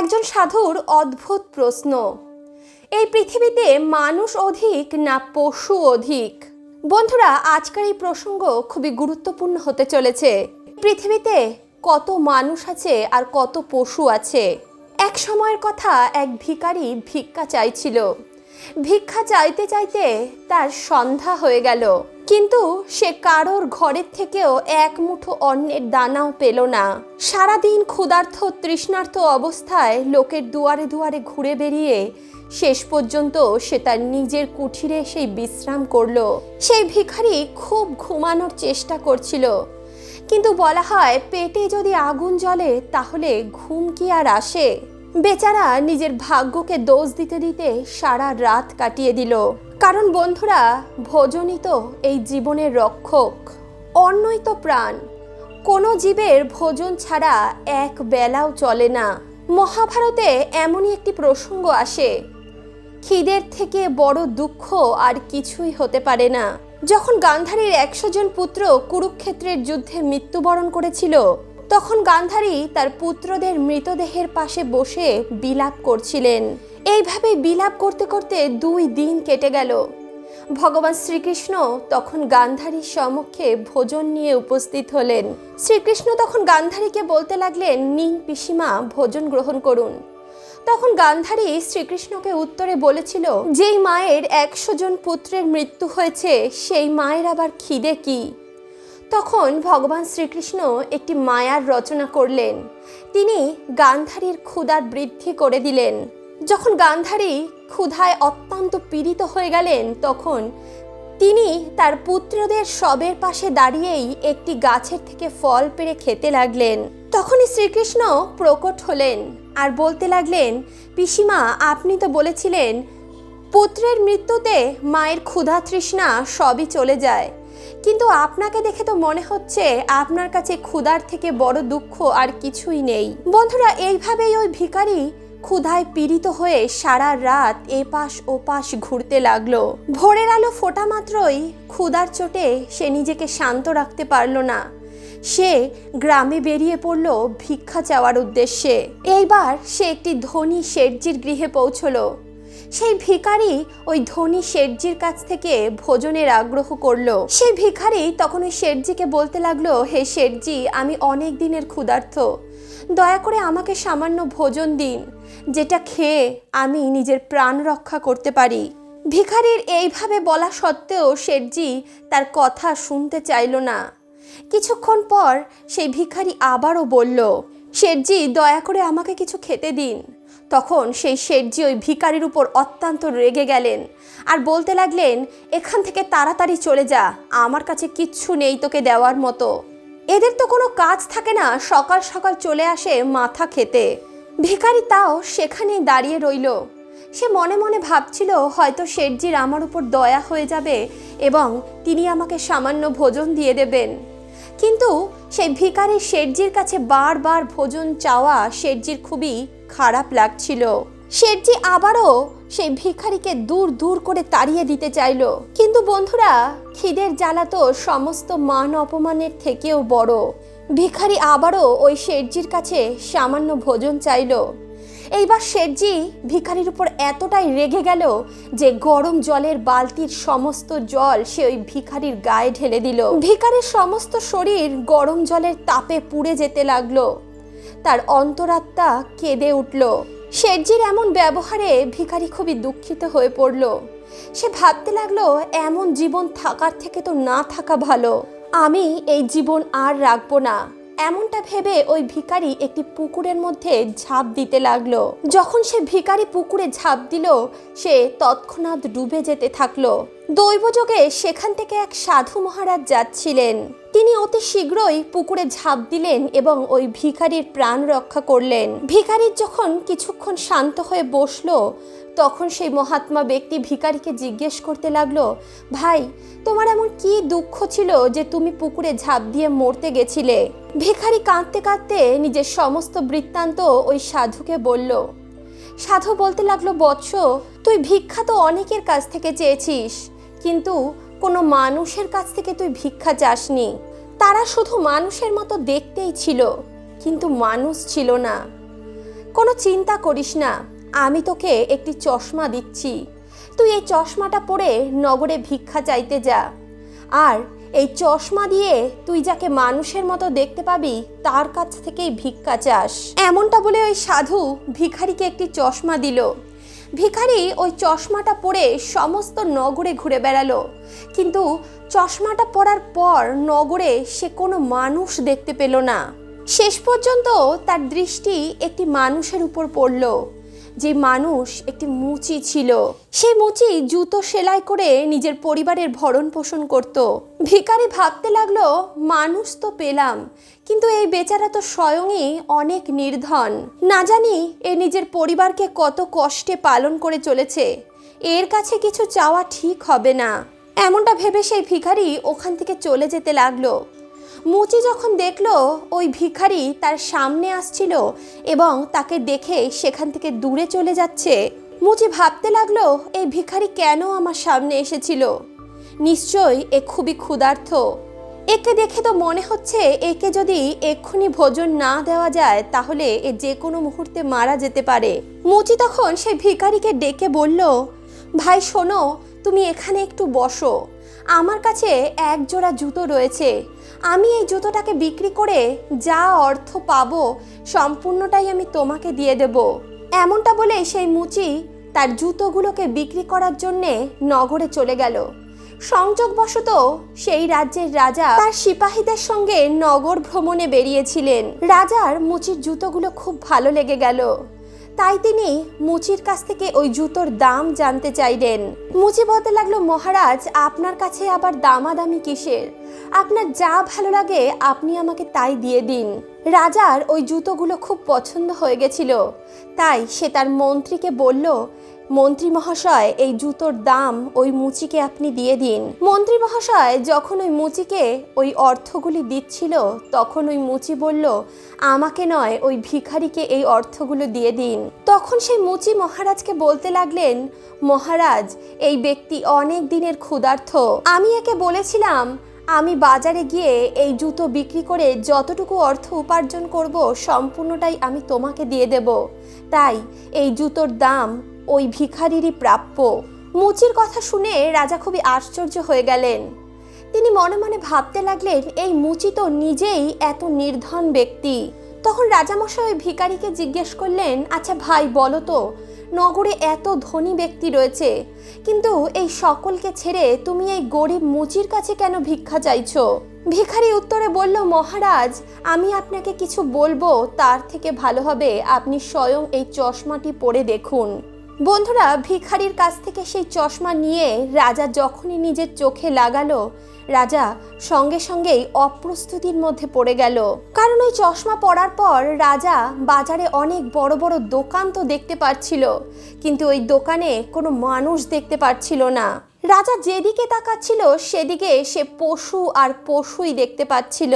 একজন সাধুর অদ্ভুত প্রশ্ন। এই পৃথিবীতে মানুষ অধিক না পশু অধিক? বন্ধুরা, আজকের এই প্রসঙ্গ খুবই গুরুত্বপূর্ণ হতে চলেছে। পৃথিবীতে কত মানুষ আছে আর কত পশু আছে? এক সময়ের কথা এক ভিখারি ভিক্ষা চাইছিল। ভিক্ষা চাইতে চাইতে তার সন্ধ্যা হয়ে গেল। কিন্তু সে কারোর ঘরের থেকেও এক মুঠো অন্নের দানাও পেল না। সারাদিন ক্ষুধার্থ তৃষ্ণার্থ অবস্থায় লোকের দুয়ারে দুয়ারে ঘুরে বেরিয়ে শেষ পর্যন্ত সে তার নিজের কুঠিরে সেই বিশ্রাম করল। সেই ভিখারি খুব ঘুমানোর চেষ্টা করছিল। কিন্তু বলা হয়, পেটে যদি আগুন জ্বলে, তাহলে ঘুম কি আর আসে? বেচারা নিজের ভাগ্যকে দোষ দিতে দিতে সারা রাত কাটিয়ে দিল। কারণ বন্ধুরা, ভোজনই তো এই জীবনের রক্ষক অন্নই তো প্রাণ। কোনো জীবের ভোজন ছাড়া এক বেলাও চলে না। মহাভারতে এমনই একটি প্রসঙ্গ আসে, খিদের থেকে বড় দুঃখ আর কিছুই হতে পারে না। যখন গান্ধারীর একশো জন পুত্র কুরুক্ষেত্রের যুদ্ধে মৃত্যুবরণ করেছিল তখন গান্ধারী তার পুত্রদের মৃতদেহের পাশে বসে বিলাপ করছিলেন। এইভাবে বিলাপ করতে করতে দুই দিন কেটে গেল। ভগবান শ্রীকৃষ্ণ তখন গান্ধারীর সম্মুখে ভোজন নিয়ে উপস্থিত হলেন। শ্রীকৃষ্ণ তখন গান্ধারীকে বলতে লাগলেন, নিন পিসিমা, ভোজন গ্রহণ করুন। তখন গান্ধারী শ্রীকৃষ্ণকে উত্তরে বলেছিল, যেই মায়ের একশো জন পুত্রের মৃত্যু হয়েছে, সেই মায়ের আবার খিদে কি? তখন ভগবান শ্রীকৃষ্ণ একটি মায়ার রচনা করলেন। তিনি গান্ধারীর ক্ষুধার বৃদ্ধি করে দিলেন। যখন গান্ধারী ক্ষুধায় অত্যন্ত পীড়িত হয়ে গেলেন, তখন তিনি তার পুত্রদের সবের পাশে দাঁড়িয়েই একটি গাছের থেকে ফল পেড়ে খেতে লাগলেন। তখনই শ্রীকৃষ্ণ প্রকট হলেন আর বলতে লাগলেন, পিসিমা, আপনি তো বলেছিলেন, পুত্রের মৃত্যুতে মায়ের ক্ষুধা তৃষ্ণা সবই চলে যায়। কিন্তু আপনাকে দেখে তো মনে হচ্ছে আপনার কাছে ক্ষুধার থেকে বড় দুঃখ আর কিছুই নেই। বন্ধুরা, এইভাবেই ওই ভিখারি ক্ষুধায় পীড়িত হয়ে সারা রাত এপাশ ওপাশ ঘুরতে লাগল। ভোরের আলো ফোটা মাত্রই ক্ষুধার চোটে সে নিজেকে শান্ত রাখতে পারল না। সে গ্রামে বেরিয়ে পড়ল ভিক্ষা চাওয়ার উদ্দেশ্যে। এইবার সে একটি ধনী শেঠজির গৃহে পৌঁছলো। সেই ভিখারি ওই ধনী শেঠজির কাছ থেকে ভোজনের আগ্রহ করল। সেই ভিখারি তখন ওই শেঠজিকে বলতে লাগল, হে শেঠজি, আমি অনেক দিনের ক্ষুধার্থ দয়া করে আমাকে সামান্য ভোজন দিন, যেটা খেয়ে আমি নিজের প্রাণ রক্ষা করতে পারি। ভিখারির এইভাবে বলা সত্ত্বেও শেঠজি তার কথা শুনতে চাইল না। কিছুক্ষণ পর সেই ভিখারি আবারও বলল, শেঠজি, দয়া করে আমাকে কিছু খেতে দিন। তখন সেই শেঠজি ওই ভিকারির উপর অত্যন্ত রেগে গেলেন আর বলতে লাগলেন, এখান থেকে তাড়াতাড়ি চলে যা, আমার কাছে কিচ্ছু নেই তোকে দেওয়ার মতো। এদের তো কোনো কাজ থাকে না, সকাল সকাল চলে আসে মাথা খেতে। ভিখারি তাও সেখানেই দাঁড়িয়ে রইল। সে মনে মনে ভাবছিল, হয়তো শেঠজির আমার উপর দয়া হয়ে যাবে এবং তিনি আমাকে সামান্য ভোজন দিয়ে দেবেন। কিন্তু সেই ভিকারি শেঠজির কাছে বারবার ভোজন চাওয়া শেঠজির খুবই খারাপ লাগছিল। শেঠজি আবারও সেই ভিখারিকে দূর দূর করে তাড়িয়ে দিতে চাইল। কিন্তু বন্ধুরা, খিদের জ্বালা তো সমস্ত মান অপমানের থেকেও বড়। ভিখারি আবারও ওই শেঠজির কাছে সামান্য ভোজন চাইল। এইবার শেঠজি ভিখারির উপর এতটাই রেগে গেল যে গরম জলের বালতির সমস্ত জল সে ওই ভিখারির গায়ে ঢেলে দিল। ভিখারির সমস্ত শরীর গরম জলের তাপে পুড়ে যেতে লাগল। তার অন্তরাত্মা কেঁদে উঠল। শেঠজির এমন ব্যবহারে ভিখারি খুবই দুঃখিত হয়ে পড়ল। সে ভাবতে লাগল, এমন জীবন থাকার থেকে তো না থাকা ভালো। আমি এই জীবন আর রাখব না। এমনটা ভেবে ওই ভিখারি একটি পুকুরের মধ্যে ঝাঁপ দিতে লাগল। যখন সে ভিকারি পুকুরে ঝাঁপ দিল, সে তৎক্ষণাৎ ডুবে যেতে থাকল। দৈবযোগে সেখান থেকে এক সাধু মহারাজ যাচ্ছিলেন। তিনি অতি শীঘ্রই পুকুরে ঝাঁপ দিলেন এবং ওই ভিখারির প্রাণ রক্ষা করলেন। ভিখারির যখন কিছুক্ষণ শান্ত হয়ে বসল, তখন সেই মহাত্মা ব্যক্তি ভিখারিকে জিজ্ঞেস করতে লাগল, ভাই, তোমার এমন কি দুঃখ ছিল যে তুমি পুকুরে ঝাঁপ দিয়ে মরতে গেছিলে? ভিখারি কাঁদতে কাঁদতে নিজের সমস্ত বৃত্তান্ত ওই সাধুকে বলল, সাধু বলতে লাগল, বৎস, তুই ভিক্ষা তো অনেকের কাছ থেকে চেয়েছিস, কিন্তু কোনো মানুষের কাছ থেকে তুই ভিক্ষা চাসনি। তারা শুধু মানুষের মতো দেখতেই ছিল, কিন্তু মানুষ ছিল না। কোনো চিন্তা করিস না, আমি তোকে একটি চশমা দিচ্ছি। তুই এই চশমাটা পরে নগরে ভিক্ষা চাইতে যা। আর এই চশমা দিয়ে তুই যাকে মানুষের মতো দেখতে পাবি, তার কাছ থেকেই ভিক্ষা চাস। এমনটা বলে ওই সাধু ভিখারিকে একটি চশমা দিল। ভিখারি ওই চশমাটা পরে সমস্ত নগরে ঘুরে বেড়ালো। কিন্তু চশমাটা পরার পর নগরে সে কোনো মানুষ দেখতে পেল না। শেষ পর্যন্ত তার দৃষ্টি একটি মানুষের উপর পড়ল। যে মানুষ একটি মুচি ছিল। সেই মুচি জুতো সেলাই করে নিজের পরিবারের ভরণ পোষণ করত। ভিখারি ভাবতে লাগল, মানুষ তো পেলাম, কিন্তু এই বেচারা তো স্বয়ংই অনেক নির্ধন। না জানি এ নিজের পরিবারকে কত কষ্টে পালন করে চলেছে। এর কাছে কিছু চাওয়া ঠিক হবে না। এমনটা ভেবে সেই ভিখারি ওখান থেকে চলে যেতে লাগল। মুচি যখন দেখল, ওই ভিখারি তার সামনে আসছিল এবং তাকে দেখে সেখান থেকে দূরে চলে যাচ্ছে। মুচি ভাবতে লাগল, এই ভিখারি কেন আমার সামনে এসেছিল? নিশ্চয়ই এ খুবই ক্ষুধার্থ একে দেখে তো মনে হচ্ছে একে যদি এক্ষুনি ভোজন না দেওয়া যায়, তাহলে এ যে কোনো মুহূর্তে মারা যেতে পারে। মুচি তখন সেই ভিখারিকে ডেকে বলল, ভাই শোনো, তুমি এখানে একটু বসো। আমার কাছে এক জোড়া জুতো রয়েছে। আমি এই জুতোটাকে বিক্রি করে যা অর্থ পাবো, সম্পূর্ণটাই আমি তোমাকে দিয়ে দেব। এমনটা বলে সেই মুচি তার জুতোগুলোকে বিক্রি করার জন্যে নগরে চলে গেল। সংযোগবশত সেই রাজ্যের রাজা তার সিপাহীদের সঙ্গে নগর ভ্রমণে বেরিয়েছিলেন। রাজার মুচির জুতোগুলো খুব ভালো লেগে গেল। তাই তিনি মুচির কাছ থেকে ওই জুতোর দাম জানতে চাইলেন। মুচি বলতে লাগল, মহারাজ, আপনার কাছে আবার দামাদামি কিসের? আপনার যা ভালো লাগে আপনি আমাকে তাই দিয়ে দিন। রাজার ওই জুতোগুলো খুব পছন্দ হয়ে গেছিল। তাই সে তার মন্ত্রীকে বলল মন্ত্রী মহাশয়, এই জুতোর দাম ওই মুচিকে আপনি দিয়ে দিন। মন্ত্রী মহাশয়, যখন ওই মুচিকে ওই অর্থগুলি দিচ্ছিল, তখন ওই মুচি বলল, আমাকে নয়, ওই ভিখারিকে এই অর্থগুলো দিয়ে দিন। তখন সেই মুচি মহারাজকে বলতে লাগলেন, মহারাজ, এই ব্যক্তি অনেক দিনের ক্ষুধার্থ আমি একে বলেছিলাম, আমি বাজারে গিয়ে এই জুতো বিক্রি করে যতটুকু অর্থ উপার্জন করব, সম্পূর্ণটাই আমি তোমাকে দিয়ে দেব। তাই এই জুতোর দাম ওই ভিখারিরই প্রাপ্য। মুচির কথা শুনে রাজা খুবই আশ্চর্য হয়ে গেলেন। তিনি মনে মনে ভাবতে লাগলেন, এই মুচি তো নিজেই এত নির্ধন ব্যক্তি। তখন রাজামশাই ওই ভিখারিকে জিজ্ঞেস করলেন আচ্ছা ভাই বলো তো, নগরে এত ধনী ব্যক্তি রয়েছে, কিন্তু এই সকলকে ছেড়ে তুমি এই গরিব মুচির কাছে কেন ভিক্ষা চাইছো? ভিখারি উত্তরে বলল, মহারাজ, আমি আপনাকে কিছু বলব, তার থেকে ভালো হবে, আপনি স্বয়ং এই চশমাটি পরে দেখুন। বন্ধুরা, ভিখারির কাছ থেকে সেই চশমা নিয়ে রাজা যখনই নিজের চোখে লাগালো, রাজা সঙ্গে সঙ্গেই অপ্রস্তুতির মধ্যে পড়ে গেল। কারণ ওই চশমা পরার পর রাজা বাজারে অনেক বড় বড় দোকান তো দেখতে পাচ্ছিল কিন্তু ওই দোকানে কোনো মানুষ দেখতে পাচ্ছিল না। রাজা যেদিকে তাকাচ্ছিল, সেদিকে সে পশু আর পশুই দেখতে পাচ্ছিল।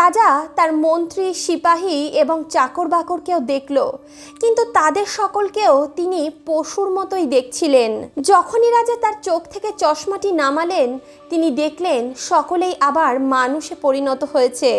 রাজা তার মন্ত্রী, সিপাহী এবং চাকর বাকরকেও দেখল, কিন্তু তাদের সকলকেও তিনি পশুর মতোই দেখছিলেন। যখনই রাজা তার চোখ থেকে চশমাটি নামালেন, তিনি দেখলেন সকলেই আবার মানুষে পরিণত হয়েছে।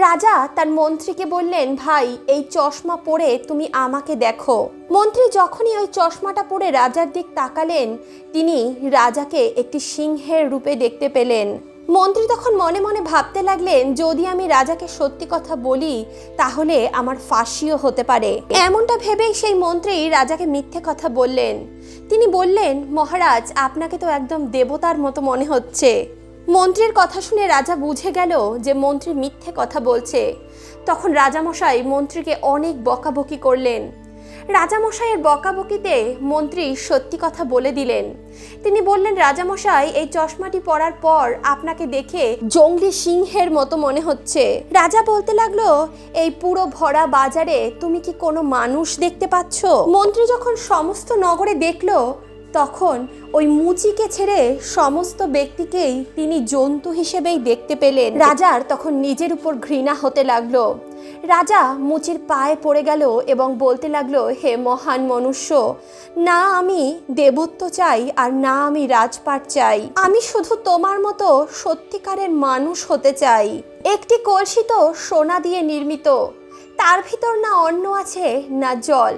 রাজা তার মন্ত্রীকে বললেন, ভাই, এই চশমা পরে তুমি আমাকে দেখো। মন্ত্রী যখনই ওই চশমাটা পরে রাজার দিক তাকালেন, তিনি রাজাকে একটি সিংহের রূপে দেখতে পেলেন। মন্ত্রী তখন মনে মনে ভাবতে লাগলেন, যদি আমি রাজাকে সত্যি কথা বলি, তাহলে আমার ফাঁসিও হতে পারে। এমনটা ভেবেই সেই মন্ত্রী রাজাকে মিথ্যে কথা বললেন। তিনি বললেন, মহারাজ, আপনাকে তো একদম দেবতার মতো মনে হচ্ছে। মন্ত্রীর কথা শুনে রাজা বুঝে গেল যে মন্ত্রী মিথ্যে কথা বলছে। তখন রাজামশাই মন্ত্রীকে অনেক বকাবকি করলেন। রাজামশাইয়ের বকাবকিতে মন্ত্রী সত্যি কথা বলে দিলেন। তিনি বললেন, রাজামশাই, এই চশমাটি পরার পর আপনাকে দেখে জঙ্গলি সিংহের মতো মনে হচ্ছে। রাজা বলতে লাগল, এই পুরো ভরা বাজারে তুমি কি কোনো মানুষ দেখতে পাচ্ছ? মন্ত্রী যখন সমস্ত নগরে দেখল তখন ওই মুচিকে ছেড়ে সমস্ত ব্যক্তিকেই তিনি জন্তু হিসেবেই দেখতে পেলেন। রাজার তখন নিজের উপর ঘৃণা হতে লাগল। রাজা মুচির পায়ে পড়ে গেল এবং বলতে লাগল, হে মহান মনুষ্য, না আমি দেবত্ব চাই আর না আমি রাজপাট চাই। আমি শুধু তোমার মতো সত্যিকারের মানুষ হতে চাই। একটি কলসি তো সোনা দিয়ে নির্মিত। তার ভিতর না অন্ন আছে, না জল।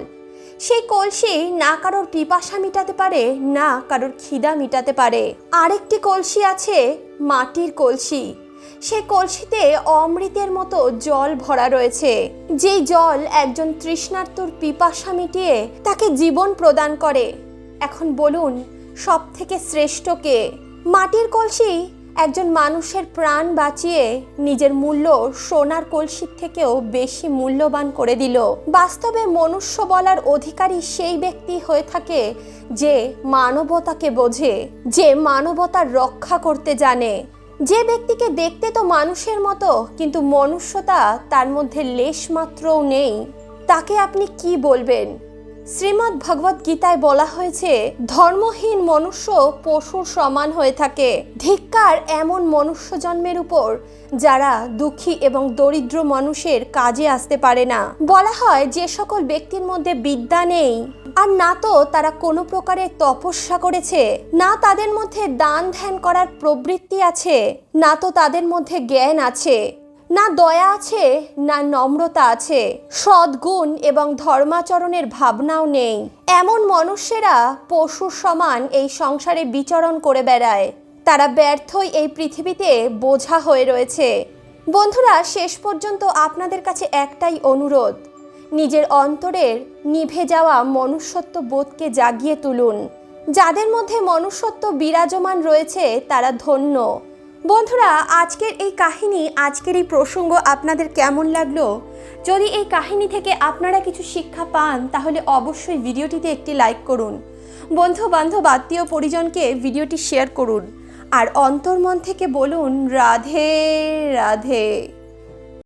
সেই কলসি না কারোর পিপাসা মিটাতে পারে, না কারোর খিদা মিটাতে পারে। আরেকটি কলসি আছে, মাটির কলসি। সেই কলসিতে অমৃতের মতো জল ভরা রয়েছে। যেই জল একজন তৃষ্ণার্তর পিপাসা মিটিয়ে তাকে জীবন প্রদান করে। এখন বলুন সব থেকে শ্রেষ্ঠ কে? মাটির কলসি একজন মানুষের প্রাণ বাঁচিয়ে নিজের মূল্য সোনার কলসির থেকেও বেশি মূল্যবান করে দিল। বাস্তবে মনুষ্য বলার অধিকারী সেই ব্যক্তি হয়ে থাকে যে মানবতাকে বোঝে, যে মানবতার রক্ষা করতে জানে। যে ব্যক্তিকে দেখতে তো মানুষের মতো, কিন্তু মনুষ্যতা তার মধ্যে লেশ মাত্রও নেই। তাকে আপনি কি বলবেন? শ্রীমদ্ ভগবত গীতায় বলা হয়েছে, ধর্মহীন মনুষ্য পশুর সমান হয়ে থাকে। ধিক্কার এমন মনুষ্য জন্মের উপর, যারা দুঃখী এবং দরিদ্র মানুষের কাজে আসতে পারে না। বলা হয়, যে সকল ব্যক্তির মধ্যে বিদ্যা নেই, আর না তো তারা কোনো প্রকারের তপস্যা করেছে। না তাদের মধ্যে দান ধ্যান করার প্রবৃত্তি আছে, না তো তাদের মধ্যে জ্ঞান আছে। না দয়া আছে, না নম্রতা আছে। সদ্গুণ এবং ধর্মাচরণের ভাবনাও নেই। এমন মনুষ্যেরা পশুর সমান এই সংসারে বিচরণ করে বেড়ায়। তারা ব্যর্থই এই পৃথিবীতে বোঝা হয়ে রয়েছে। বন্ধুরা, শেষ পর্যন্ত আপনাদের কাছে একটাই অনুরোধ। নিজের অন্তরের নিভে যাওয়া মনুষ্যত্ব বোধকে জাগিয়ে তুলুন। যাদের মধ্যে মনুষ্যত্ব বিরাজমান রয়েছে, তারা ধন্য। বন্ধুরা, আজকের এই কাহিনী, আজকের এই প্রসঙ্গ আপনাদের কেমন লাগল? যদি এই কাহিনী থেকে আপনারা কিছু শিক্ষা পান, তাহলে অবশ্যই ভিডিওটিতে একটি লাইক করুন। বন্ধু বান্ধব আত্মীয় পরিজনকে ভিডিওটি শেয়ার করুন। আর অন্তর্মন থেকে বলুন, রাধে রাধে।